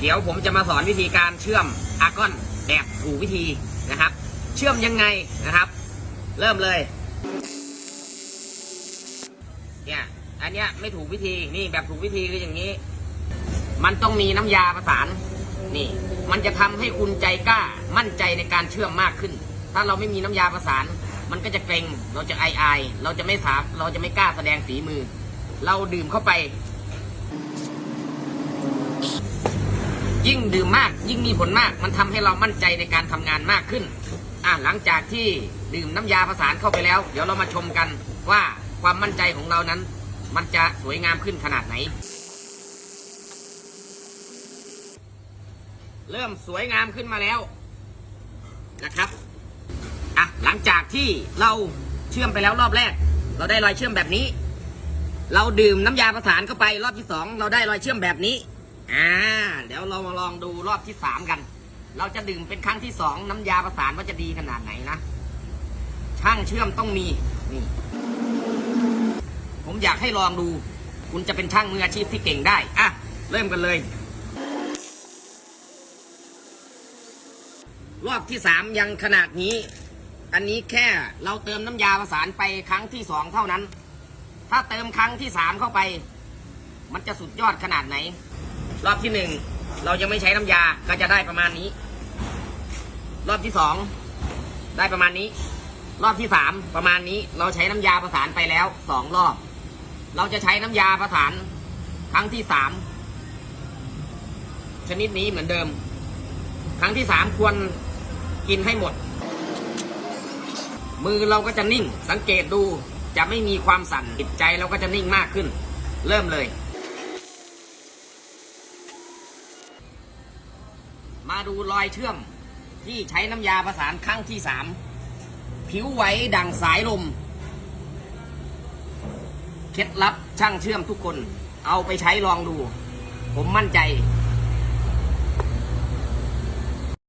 เดี๋ยวผมจะมาสอนวิธีการเชื่อมอาร์กอนแบบถูกวิธีนะครับ เชื่อมยังไงนะครับ เริ่มเลยเนี่ยอันเนี้ยไม่ถูกวิธีนี่แบบถูกวิธีคืออย่างนี้ มันต้องมีน้ำยาประสานนี่ มันจะทำให้คุณใจกล้ามั่นใจในการเชื่อมมากขึ้น ถ้าเราไม่มีน้ำยาประสาน มันก็จะเกรงเราจะอายอๆเราจะไม่สาเราจะไม่กล้าแสดงฝีมือ เราดื่มเข้าไป ยิ่งดื่มมากยิ่งมีผลมาก มันทำให้เรามั่นใจในการทำงานมากขึ้นอะหลังจากที่ดื่มน้ำยาประสานเข้าไปแล้ว เดี๋ยวเรามาชมกันว่าความมั่นใจของเรานั้น มันจะสวยงามขึ้นขนาดไหน เริ่มสวยงามขึ้นมาแล้วนะครับอะหลังจากที่เราเชื่อมไปแล้วรอบแรก เราได้รอยเชื่อมแบบนี้ เราดื่มน้ำยาประสานเข้าไปรอบที่สองเราได้รอยเชื่อมแบบนี้อ่า ยวเรามาลองดูรอบที่สามกัน เราจะดื่มเป็นครั้งที่สองน้ำยาประสานว่าจะดีขนาดไหนนะ ช่างเชื่อมต้องมีนี่ผมอยากให้ลองดู คุณจะเป็นช่างมืออาชีพที่เก่งได้อะเริ่มกันเลย รอบที่สามยังขนาดนี้ อันนี้แค่เราเติมน้ำยาประสานไปครั้งที่สองเท่านั้น ถ้าเติมครั้งที่สามเข้าไป มันจะสุดยอดขนาดไหน รอบที่หนึ่ง เรายังไม่ใช้น้ำยาก็จะได้ประมาณนี้ รอบที่สองได้ประมาณนี้ รอบที่สามประมาณนี้ เราใช้น้ำยาประสานไปแล้วสองรอบ เราจะใช้น้ำยาประสานครั้งที่สามชนิดนี้เหมือนเดิม ครั้งที่สามควรกินให้หมด มือเราก็จะนิ่งสังเกตดูจะไม่มีความสั่นจิตใจเราก็จะนิ่งมากขึ้น เริ่มเลย มาดูรอยเชื่อมที่ใช้น้ำยาประสานครั้งที่สามผิวไหวดังสายลม เคล็ดลับช่างเชื่อมทุกคน เอาไปใช้ลองดู ผมมั่นใจ